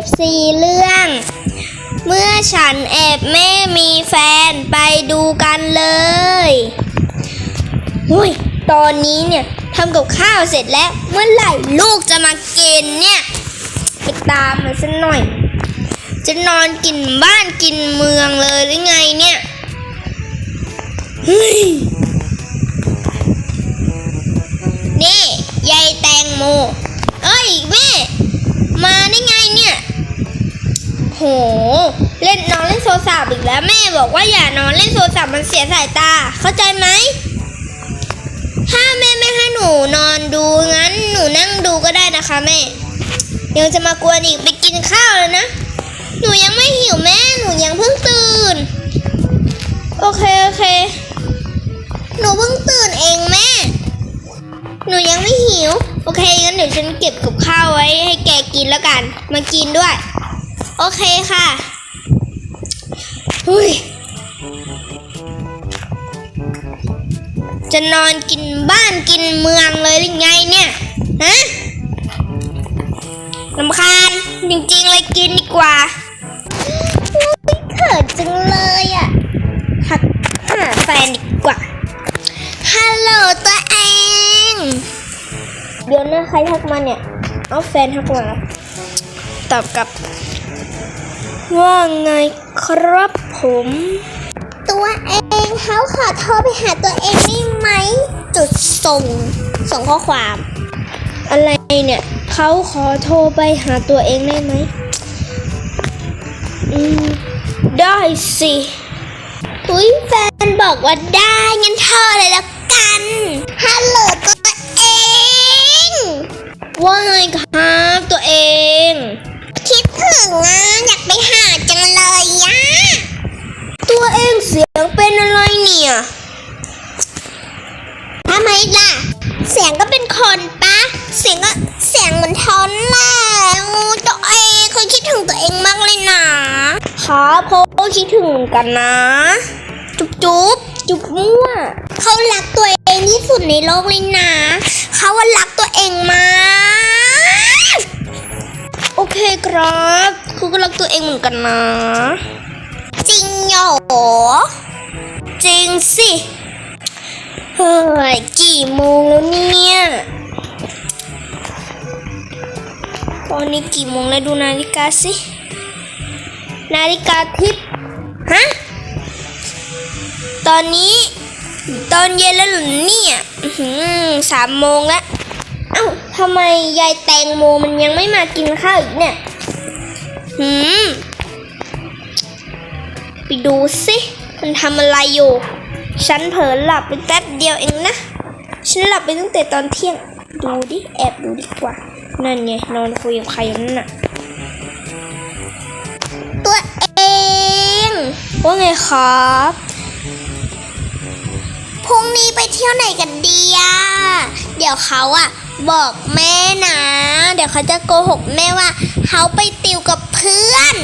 FC เรื่อง เมื่อฉันแอบแม่มีแฟนไปดูกันเลยอุ้ยตอนนี้เนี่ยทำกับข้าวเสร็จแล้ว เมื่อไหร่ลูกจะมากินเนี่ยไปตามมันสักหน่อย จะนอนกินบ้านกินเมืองเลยหรือไงเนี่ย เฮ้ย นี่ยายแตงโม เอ้ยแม่ มาได้ไงเนี่ย โห เล่นนอนเล่นโทรศัพท์อีกแล้วแม่บอกว่าอย่านอนเล่นโทรศัพท์มันเสียสายตา เข้าใจไหมถ้าแม่ไม่ให้หนูนอนดูงั้นหนูนั่งดูก็ได้นะคะแม่ยังจะมากวนอีกไปกินข้าวเลยนะ หนูยังไม่หิวแม่หนูยังเพิ่งตื่น โอเคโอเค หนูเพิ่งตื่นเองแม่ หนูยังไม่หิว โอเคงั้นเดี๋ยวฉันเก็บกับข้าวไว้ให้แกกินแล้วกัน มากินด้วย โอเคค่ะหุยจะนอนกินบ้านกินเมืองเลยหรือไงเนี่ยฮะลำคาญจริงๆเลยกินดีกว่าอุ๊ยเขินจังเลยอะหักหาแฟนดีกว่า ฮัลโหลตัวเอง เดี๋ยวนะใครทักมาเนี่ย เอาแฟนทักมาแล้วตอบกลับ ว่าไงครับผม ตัวเองเขาขอโทรไปหาตัวเองได้ไหม จุดส่ง ส่งข้อความ อะไรเนี่ยเขาขอโทรไปหาตัวเองได้ไหมอืมได้สิอุ้ยแฟนบอกว่าได้งั้นเธอเลยแล้วกันฮัลโหล ครับเขาก็คิดถึงเหมือนกันนะ จุ๊บจุ๊บจุ๊บมั่วเขารักตัวเองที่สุดในโลกเลยนะเขาว่ารักตัวเองมากโอเคครับเขาก็รักตัวเองเหมือนกันนะ จริงเหรอจริงสิเฮ้ยกี่โมงแล้วเนี่ย ตอนนี้กี่โมงแล้วดูนาฬิกาสิ นาฬิกาทิพย์ฮะ ตอนนี้ ตอนเย็นแล้วหรอเนี่ยสามโมงแล้ว เอ้าทำไมยายแตงโมมันยังไม่มากินข้าวอีกเนี่ย หืม ไปดูสิ มันทำอะไรอยู่ ฉันเผลอหลับไปแป๊บเดียวเองนะ ฉันหลับไปตั้งแต่ตอนเที่ยง ดูดิ แอบดูดีกว่า นั่นไงนอนคุยกับใครอยู่นั่นน่ะ ว่าไงครับ พรุ่งนี้ไปเที่ยวไหนกันดีอะ เดี๋ยวเขาอะ บอกแม่นะ เดี๋ยวเขาจะโกหกแม่ว่าเขาไปติวกับเพื่อน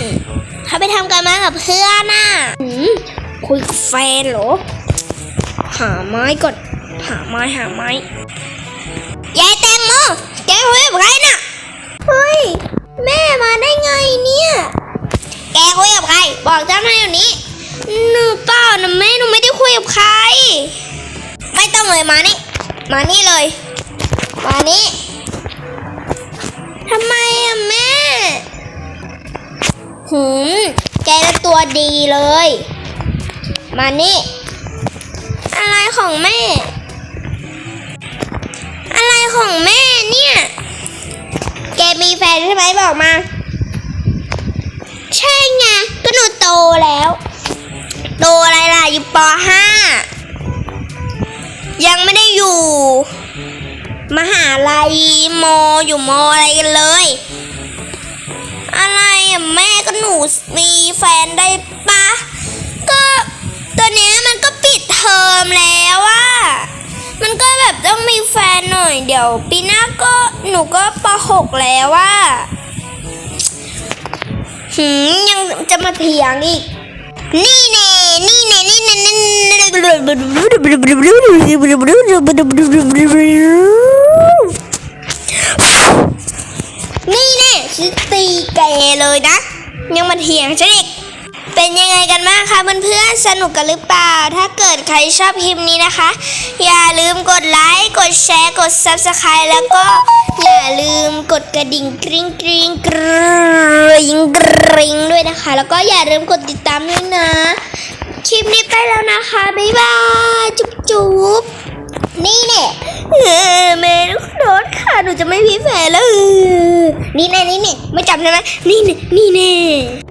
เขาไปทำการบ้านกับเพื่อนน่ะหืมคุยกับแฟนเหรอ หาไม้ก่อน หาไม้หาไม้ ยายแตงโมแกคุยกับใครน่ะ เฮ้ย แม่มาได้ไงเนี่ย แกคุยกับใคร บอกเจ้าหน้าที่นี้ เลยมานี่ มานี่เลย มานี่ทำไมอะแม่ หืม แกน่ะตัวดีเลย มานี่ อะไรของแม่ อะไรของแม่เนี่ย แกมีแฟนใช่ไหมบอกมา ใช่ไง ก็หนูโตแล้ว โตอะไรล่ะอยู่ป .5 มหาลัยมอยู่มอะไรกันเลย อะไรอะแม่ก็หนูมีแฟนได้ปะก็ตอนเนี้ยมันก็ปิดเทอมแล้วอะมันก็แบบต้องมีแฟนหน่อยเดี๋ยว ปีหน้าก็หนูก็ป .6 แล้วว่าหืมยังจะมาเถียงอีก นี่แน่นี่แน่นี่แน่นี่แน่นี่แน่ ตีแกเลยนะ ยังมาเถียงฉันอีก เป็นยังไงกันบ้างคะเพื่อนๆสนุกกันหรือเปล่า ถ้าเกิดใครชอบคลิปนี้นะคะ อย่าลืมกดไลค์กดแชร์กด Subscribe แล้วก็อย่าลืมกดกระดิ่งกริ๊งกริ๊งกริ๊งกริ๊งด้วยนะคะ แล้วก็อย่าลืมกดติดตามด้วยนะ คลิปนี้ไปแล้วนะคะบ๊ายบายจุ๊บจุ๊บ อเมนุขอโทษค่ะ หนูจะไม่พีแฟนแล้วนี่แน่นี่เนี่ยไม่จำใช่ไหมนี่เนี่ยนี่แน่